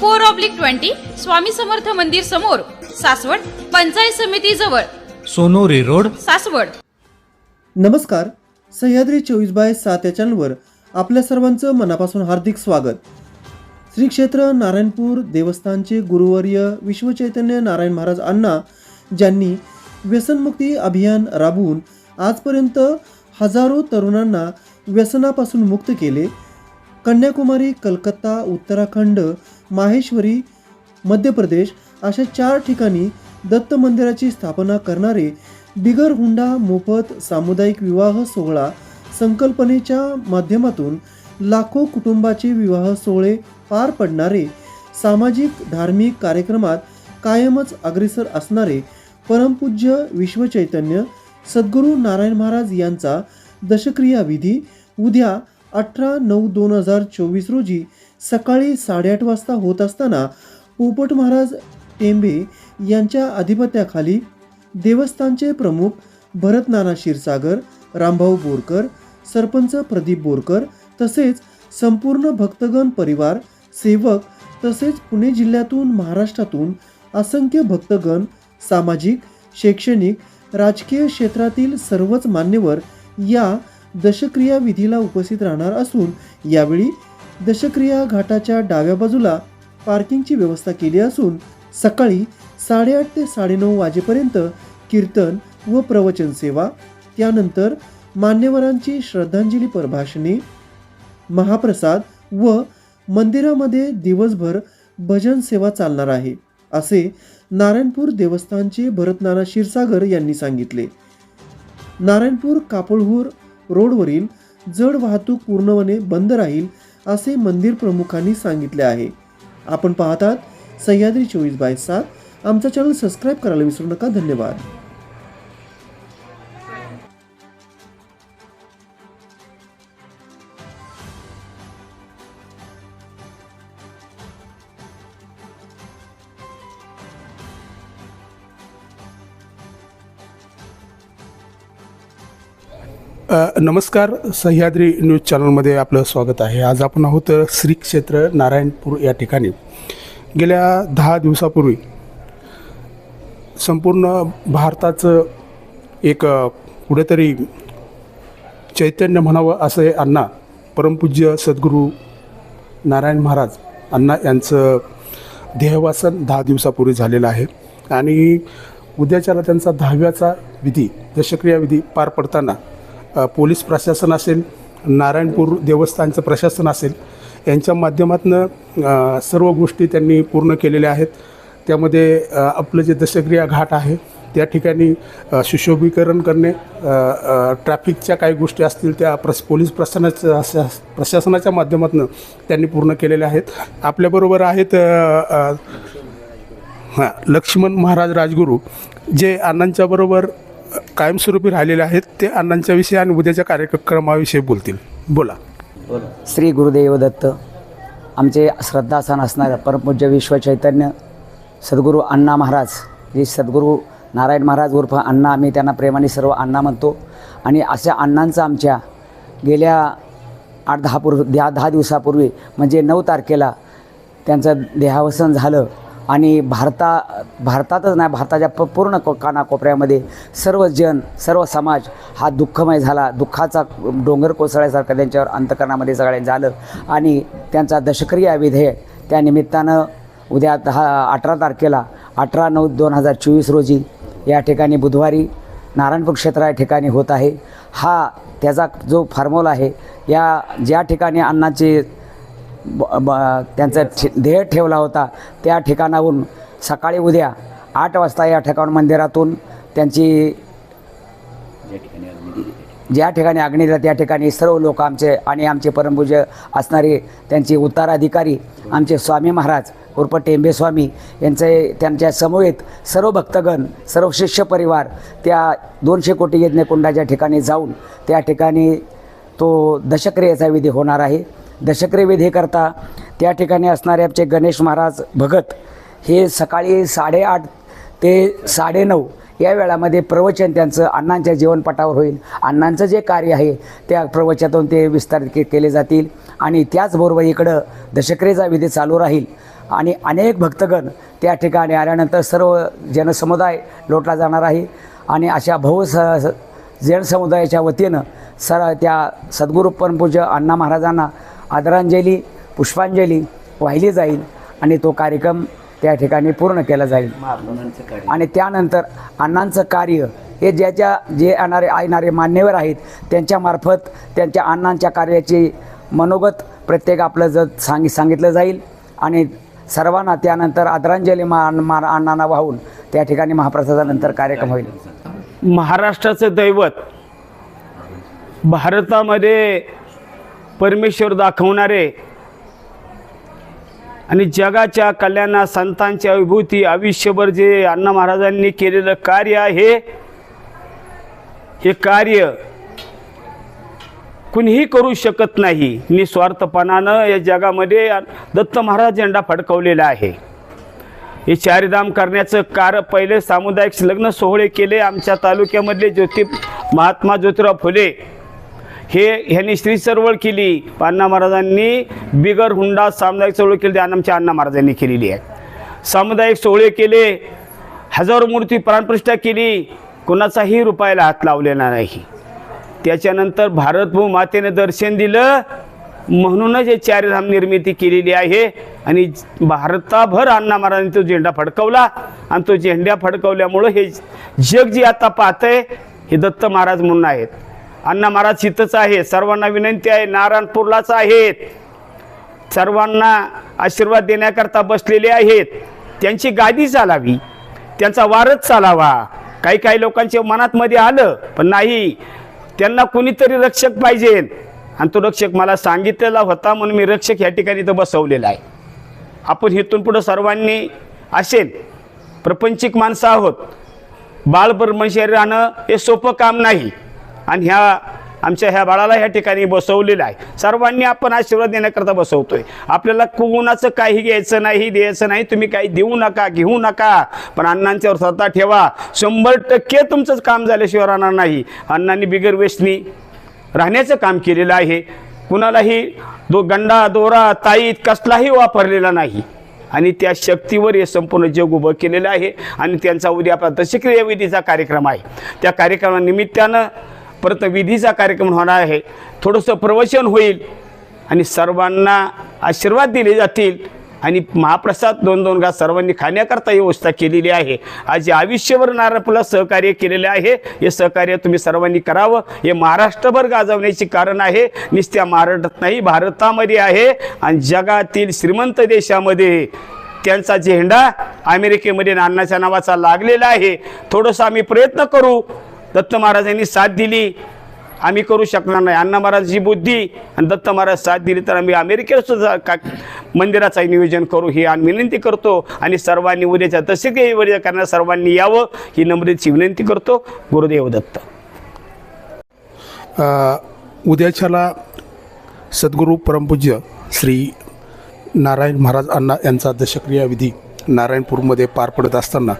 four oblique twenty Swami Samarth मंदिर समोर सासवड पंचायत समिती जवळ. सोनोरी रोड. सासवड. नमस्कार सह्याद्री चोवीस बाय सात या चॅनलवर आपल्या सर्वांचं मनापासून हार्दिक स्वागत. श्री क्षेत्र नारायणपूर देवस्थानचे गुरुवर्य विश्वचैतन्य नारायण महाराज अण्णा ज्यांनी व्यसनमुक्ती अभियान राबवून आजपर्यंत हजारो तरुणांना व्यसनापासून मुक्त केले. कन्याकुमारी कलकत्ता उत्तराखंड माहेश्वरी मध्य प्रदेश अशा चार ठिकाणी दत्त मंदिराची स्थापना करणारे बिगर हुंडा मोफत सामुदायिक विवाह सोहळा संकल्पनेच्या माध्यमातून लाखो कुटुंबाचे विवाह सोहळे पार पडणारे सामाजिक धार्मिक कार्यक्रमात कायमच अग्रेसर असणारे परमपूज्य विश्वचैतन्य सद्गुरू नारायण महाराज यांचा दशक्रिया विधी उद्या अठरा नऊ दोन हजार चोवीस रोजी सकाळी साडेआठ वाजता होत असताना पोपट महाराज टेंबे यांच्या अधिपत्याखाली देवस्थानचे प्रमुख भरत नाना क्षीरसागर रामभाऊ बोरकर सरपंच प्रदीप बोरकर तसेच संपूर्ण भक्तगण परिवार सेवक तसेच पुणे जिल्ह्यातून महाराष्ट्रातून असंख्य भक्तगण सामाजिक शैक्षणिक राजकीय क्षेत्रातील सर्वच मान्यवर या दशक्रिया विधीला उपस्थित राहणार असून यावेळी दशक्रिया घाटाच्या डाव्या बाजूला पार्किंगची व्यवस्था केली असून सकाळी साडेआठ ते साडेनऊ वाजेपर्यंत कीर्तन व प्रवचन सेवा त्यानंतर मान्यवरांची श्रद्धांजली परभाषणे महाप्रसाद व मंदिरामध्ये दिवसभर भजन सेवा चालणार आहे असे नारायणपूर देवस्थानचे भरतनाना क्षीरसागर यांनी सांगितले. नारायणपूर कापळहूर रोडवरील जड वाहतूक पूर्णपणे बंद राहील असे मंदिर प्रमुखांनी सांगितले आहे. आपण पाहतात सह्याद्री चोवीस बाय सात. आमचा चॅनल सबस्क्राईब करायला विसरू नका. धन्यवाद. नमस्कार. सह्याद्री न्यूज चॅनलमध्ये आपलं स्वागत आहे. आज आपण आहोत श्री क्षेत्र नारायणपूर या ठिकाणी. गेल्या दहा दिवसापूर्वी संपूर्ण भारताचं एक कुठेतरी चैतन्य म्हणावं असे अण्णा परमपूज्य सद्गुरू नारायण महाराज अण्णा यांचं देहवासन दहा दिवसापूर्वी झालेलं आहे. आणि उद्याच्याला त्यांचा दहाव्याचा विधी दशक्रिया विधी पार पडताना पोलीस प्रशासन असेल नारायणपूर देवस्थानचं प्रशासन असेल यांच्या माध्यमातून सर्व गोष्टी त्यांनी पूर्ण केलेल्या आहेत. त्यामध्ये आपलं जे दशक्रिया घाट आहे त्या ठिकाणी सुशोभीकरण करणे ट्रॅफिकच्या काही गोष्टी असतील त्या प्रस पोलीस प्रशासनाच्या प्रशासनाच्या माध्यमातून त्यांनी पूर्ण केलेल्या आहेत. आपल्याबरोबर आहेत हां लक्ष्मण महाराज राजगुरू. जे अण्णांच्याबरोबर कायमस्वरूपी राहिलेले आहेत ते अण्णांच्या विषयी आणि उद्याच्या कार्यक्रमाविषयी बोलतील. बोला. श्री गुरुदेव दत्त आमचे श्रद्धास्थान असणाऱ्या परमपूज्य विश्वचैतन्य सद्गुरू अण्णा महाराज जे सद्गुरू नारायण महाराज उर्फ अण्णा आम्ही त्यांना प्रेमाने सर्व अण्णा म्हणतो. आणि अशा अण्णांचं आमच्या गेल्या आठ दहा पूर्वी दहा दहा दिवसापूर्वी म्हणजे नऊ तारखेला त्यांचं देहावसन झालं. आणि भारता भारतातच नाही भारताच्या प पूर्ण को कानाकोपऱ्यामध्ये सर्व जन सर्व समाज हा दुःखमय झाला. दुःखाचा डोंगर कोसळल्यासारखं त्यांच्यावर अंतकरणामध्ये सगळ्या झालं. आणि त्यांचा दशक्रिया विधेय त्या निमित्तानं उद्या दहा अठरा तारखेला अठरा नऊ दोन हजार चोवीस रोजी या ठिकाणी बुधवारी नारायणपूर क्षेत्र या ठिकाणी होत आहे. हा त्याचा जो फॉर्म्युला आहे या ज्या ठिकाणी अन्नाचे त्यांचा ध्येय ठेवला होता. त्या ठिकाणाहून सकाळी उद्या आठ वाजता या ठिकाण मंदिरातून त्यांची ज्या ठिकाणी अग्निला त्या ठिकाणी सर्व लोक आमचे आणि आमचे परमपूज्य असणारे त्यांचे उत्तराधिकारी आमचे स्वामी महाराज उर्फ टेंबेस्वामी यांचे त्यांच्या समवेत सर्व भक्तगण सर्व शिष्य परिवार त्या दोनशे कोटी यज्ञकुंडाच्या ठिकाणी जाऊन त्या ठिकाणी तो दशक्रियेचा विधी होणार आहे. दशक्रिय विधीकरता त्या ठिकाणी असणारे आमचे गणेश महाराज भगत हे सकाळी साडेआठ ते साडेनऊ या वेळामध्ये प्रवचन त्यांचं अण्णांच्या जीवनपटावर होईल. अण्णांचं जे कार्य आहे त्या प्रवचनातून ते विस्तारित के केले जातील. आणि त्याचबरोबर इकडं दशक्रेचा विधी चालू राहील. आणि अनेक भक्तगण त्या ठिकाणी आल्यानंतर सर्व जनसमुदाय लोटला जाणार आहे. आणि अशा बहु स जनसमुदायाच्या वतीनं सर त्या सद्गुरू परमपूज्य अण्णा महाराजांना आदरांजली पुष्पांजली वाहिली जाईल आणि तो कार्यक्रम त्या ठिकाणी पूर्ण केला जाईल. आणि त्यानंतर अण्णांचं कार्य हे ज्याच्या जे येणारे येणारे मान्यवर आहेत त्यांच्यामार्फत त्यांच्या अण्णांच्या कार्याची मनोगत प्रत्येक आपलं जर सांग सांगितलं जाईल. आणि सर्वांना त्यानंतर आदरांजली मा मा अण्णांना वाहून त्या ठिकाणी महाप्रसादानंतर कार्यक्रम होईल. महाराष्ट्राचं दैवत भारतामध्ये परमेश्वर दाखवणारे आणि जगाच्या कल्याणा संतांच्या विभूती आयुष्यभर जे अण्णा महाराजांनी केलेलं कार्य आहे हे कार्य कुणीही करू शकत नाही. निस्वार्थपणानं या जगामध्ये दत्त महाराज झेंडा फडकवलेला आहे. हे चारिधाम करण्याचं कार पहिले सामुदायिक लग्न सोहळे केले आमच्या तालुक्यामधले ज्योती महात्मा ज्योतिराव फुले. हे ह्यांनी श्री चळवळ केली. अण्णा महाराजांनी बिगर हुंडा सामुदायिक चळवळ केली. ती आमच्या अण्णा महाराजांनी केलेली आहे. सामुदायिक सोहळे केले. हजारो मूर्ती प्राणप्रतिष्ठा केली. कोणाचाही रुपयाला हात लावलेला नाही. त्याच्यानंतर भारतभू मातेने दर्शन दिलं. म्हणूनच हे चारधाम निर्मिती केलेली आहे. आणि भारताभर अण्णा महाराजांनी तो झेंडा फडकवला. आणि तो झेंड्या फडकवल्यामुळं हे जग जे आता पाहतंय हे दत्त महाराज म्हणून आहेत. अण्णा महाराज इथंच आहे. सर्वांना विनंती आहे. नारायणपूरलाच आहेत. सर्वांना आशीर्वाद देण्याकरता बसलेले आहेत. त्यांची गादी चालावी. त्यांचा वारच चालावा. काही काही लोकांच्या मनात मध्ये आलं पण नाही. त्यांना कुणीतरी रक्षक पाहिजे. आणि तो रक्षक मला सांगितलेला होता म्हणून मी रक्षक या ठिकाणी इथं बसवलेला आहे. आपण इथून पुढं सर्वांनी असेल. प्रपंचिक माणसं आहोत. बाळब्रह्म राहणं हे सोपं काम नाही. आणि ह्या आमच्या ह्या बाळाला ह्या ठिकाणी बसवलेलं आहे. सर्वांनी आपण आशीर्वाद देण्याकरता आहे आपल्याला कोणाचं काही घ्यायचं नाही द्यायचं नाही तुम्ही काही देऊ नका घेऊ नका. पण अण्णांच्यावर स्वतः ठेवा. शंभर टक्के तुमचंच काम झाल्याशिवाय राहणार नाही. अण्णांनी बिगर वेशनी राहण्याचं काम केलेलं आहे. कुणालाही दो गंडा दोरा ताईत कसलाही वापरलेला नाही. आणि त्या शक्तीवर हे संपूर्ण जग उभं केलेलं आहे. आणि त्यांचा उद्या आपला दशक्रियाविधीचा कार्यक्रम आहे. त्या कार्यक्रमानिमित्तानं परत विधीचा कार्यक्रम होणार आहे. थोडंसं प्रवचन होईल आणि सर्वांना आशीर्वाद दिले जातील आणि महाप्रसाद दोन दोन घास सर्वांनी खाण्याकरता व्यवस्था केलेली आहे. आज जे आयुष्यभर नारायणपूरला सहकार्य केलेले आहे. हे सहकार्य तुम्ही सर्वांनी करावं. हे महाराष्ट्रभर गाजवण्याचे कारण आहे. नुसत्या महाराष्ट्रात नाही भारतामध्ये आहे. आणि जगातील श्रीमंत देशामध्ये त्यांचा झेंडा अमेरिकेमध्ये नानाच्या नावाचा लागलेला आहे. थोडंसं आम्ही प्रयत्न करू. दत्त महाराजांनी साथ दिली. आम्ही करू शकणार नाही. अण्णा महाराजची बुद्धी आणि दत्त महाराज साथ दिली तर आम्ही अमेरिकेला सुद्धा का मंदिराचं नियोजन करू ही आम्ही विनंती करतो. आणि सर्वांनी उद्याच्या तसे काही उद्या करणार सर्वांनी यावं ही नम्रतेची विनंती करतो. गुरुदेव दत्त. उद्याच्याला सद्गुरू परमपूज्य श्री नारायण महाराज अण्णा यांचा दशक्रिया विधी नारायणपूरमध्ये पार पडत असताना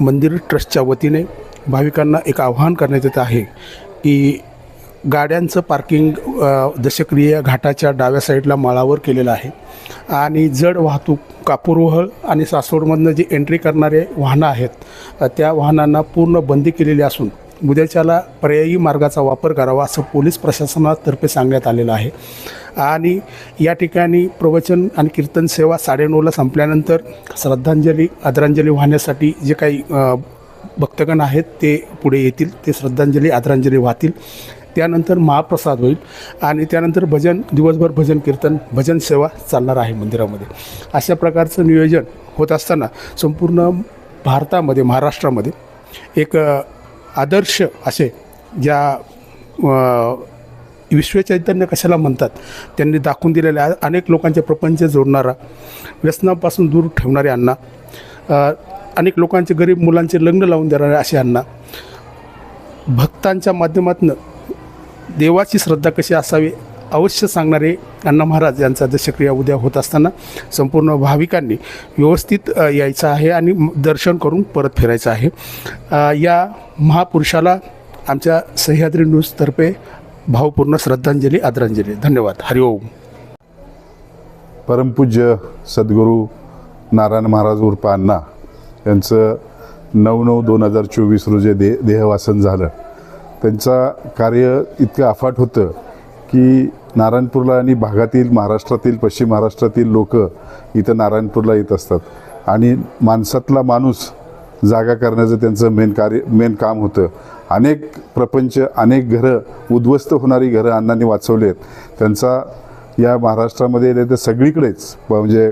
मंदिर ट्रस्टच्या वतीने भाविकांना एक आव्हान करण्यात येत आहे की गाड्यांचं पार्किंग दशक्रिय घाटाच्या डाव्या साईडला माळावर केलेलं आहे. आणि जड वाहतूक कापूरवहळ आणि सासवडमधनं जे एंट्री करणारे वाहनं आहेत त्या वाहनांना पूर्ण बंदी केलेली असून उद्याच्याला पर्यायी मार्गाचा वापर करावा असं पोलीस प्रशासनातर्फे सांगण्यात आलेलं आहे. आणि या ठिकाणी प्रवचन आणि कीर्तन सेवा साडेनऊला संपल्यानंतर श्रद्धांजली आदरांजली वाहण्यासाठी जे काही भक्तगण आहेत ते पुढे येतील ते श्रद्धांजली आदरांजली वाहतील. त्यानंतर महाप्रसाद होईल आणि त्यानंतर भजन दिवसभर भजन कीर्तन भजन सेवा चालणार आहे मंदिरामध्ये. अशा प्रकारचं नियोजन होत असताना संपूर्ण भारतामध्ये महाराष्ट्रामध्ये एक आदर्श असे ज्या विश्वचैतन्य कशाला म्हणतात त्यांनी दाखवून दिलेले अनेक लोकांचे प्रपंच जोडणारा व्यसनापासून दूर ठेवणारे अण्णा अनेक लोकांचे गरीब मुलांचे लग्न लावून देणारे असे अण्णा भक्तांच्या माध्यमातून देवाची श्रद्धा कशी असावी अवश्य सांगणारे अण्णा महाराज यांचा दशक्रिया उद्या होत असताना संपूर्ण भाविकांनी व्यवस्थित यायचं आहे आणि दर्शन करून परत फिरायचं आहे. या महापुरुषाला आमच्या सह्याद्री न्यूजतर्फे भावपूर्ण श्रद्धांजली आदरांजली. धन्यवाद. हरिओम परमपूज्य सद्गुरू नारायण महाराज उर्फ अण्णा यांचं नऊ नऊ दोन हजार चोवीस रोजी दे देहवासन झालं. त्यांचा कार्य इतकं अफाट होतं की नारायणपूरला आणि भागातील महाराष्ट्रातील पश्चिम महाराष्ट्रातील लोक इथं नारायणपूरला येत असतात. आणि माणसातला माणूस जागा करण्याचं त्यांचं मेन कार्य मेन काम होतं. अनेक प्रपंच अनेक घरं उद्ध्वस्त होणारी घरं अण्णांनी वाचवली आहेत त्यांचा या महाराष्ट्रामध्ये नाही तर सगळीकडेच म्हणजे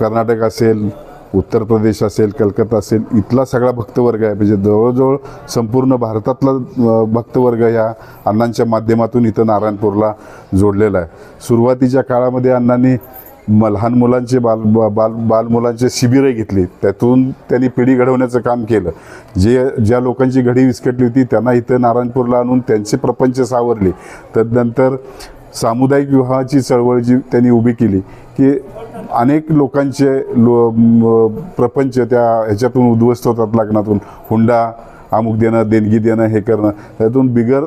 कर्नाटक असेल उत्तर प्रदेश असेल कलकत्ता असेल इथला सगळा भक्तवर्ग आहे. म्हणजे जवळजवळ संपूर्ण भारतातला भक्तवर्ग ह्या अण्णांच्या माध्यमातून इथं नारायणपूरला जोडलेला आहे. सुरुवातीच्या काळामध्ये अण्णांनी म लहान मुलांचे बाल बा- बाल बालमुलांचे शिबिरं घेतली. त्यातून त्यांनी पिढी घडवण्याचं काम केलं. जे ज्या लोकांची घडी विस्कटली होती त्यांना इथं नारायणपूरला आणून त्यांचे प्रपंच सावरले. तदनंतर सामुदायिक विवाहाची चळवळ जी त्यांनी उभी केली की अनेक लोकांचे लो प्रपंच त्या ह्याच्यातून उद्ध्वस्त होतात लग्नातून. हुंडा अमुक देणं देणगी देणं हे करणं. त्यातून बिगर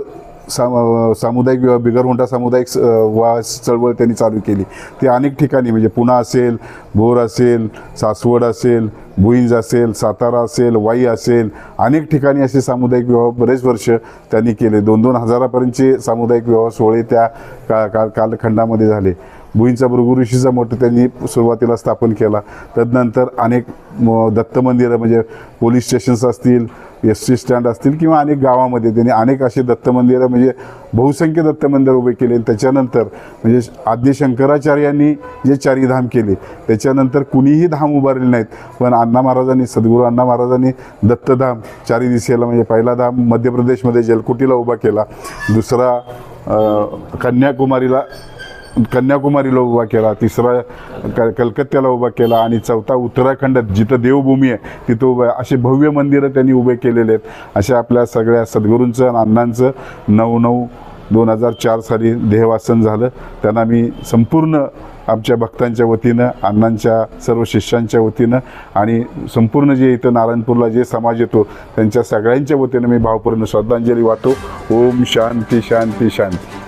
साम सामुदायिक विवाह बिगर हुंडा सामुदायिक स- विवाह चळवळ त्यांनी चालू केली. ते अनेक ठिकाणी म्हणजे पुणा असेल भोर असेल सासवड असेल भुईंज असेल सातारा असेल वाई असेल अनेक ठिकाणी असे सामुदायिक विवाह बरेच वर्ष त्यांनी केले. दोन दोन हजारापर्यंतचे सामुदायिक विवाह सोहळे त्या का काल कालखंडामध्ये झाले. भुईंचा भृगुऋषीचा मोठं त्यांनी सुरुवातीला स्थापन केला. तदनंतर अनेक म- दत्त मंदिरं म्हणजे पोलीस स्टेशन्स असतील एस टी स्टँड असतील किंवा अनेक गावामध्ये त्यांनी अनेक असे दत्त मंदिरं म्हणजे बहुसंख्य दत्त मंदिर उभे केले. त्याच्यानंतर म्हणजे आद्य शंकराचार्यांनी जे चारी धाम केले त्याच्यानंतर कुणीही धाम उभारले नाहीत. पण अण्णा महाराजांनी सद्गुरू अण्णा महाराजांनी दत्तधाम चारी दिशेला म्हणजे पहिला धाम मध्य प्रदेशमध्ये जलकुटीला उभा केला. दुसरा कन्याकुमारीला कन्याकुमारीला उभा केला तिसरा क कलकत्त्याला उभा केला आणि चौथा उत्तराखंडात जिथं देवभूमी आहे तिथं उभं असे भव्य मंदिरं त्यांनी उभे केलेले आहेत. अशा आपल्या सगळ्या सद्गुरूंचं आणि अण्णांचं नऊ नऊ दोन हजार चार साली देहवासन झालं. त्यांना मी संपूर्ण आमच्या भक्तांच्या वतीनं अण्णांच्या सर्व शिष्यांच्या वतीनं आणि संपूर्ण जे इथं नारायणपूरला जे समाज येतो त्यांच्या सगळ्यांच्या वतीनं मी भावपूर्ण श्रद्धांजली वाहतो. ओम शांती शांती शांती.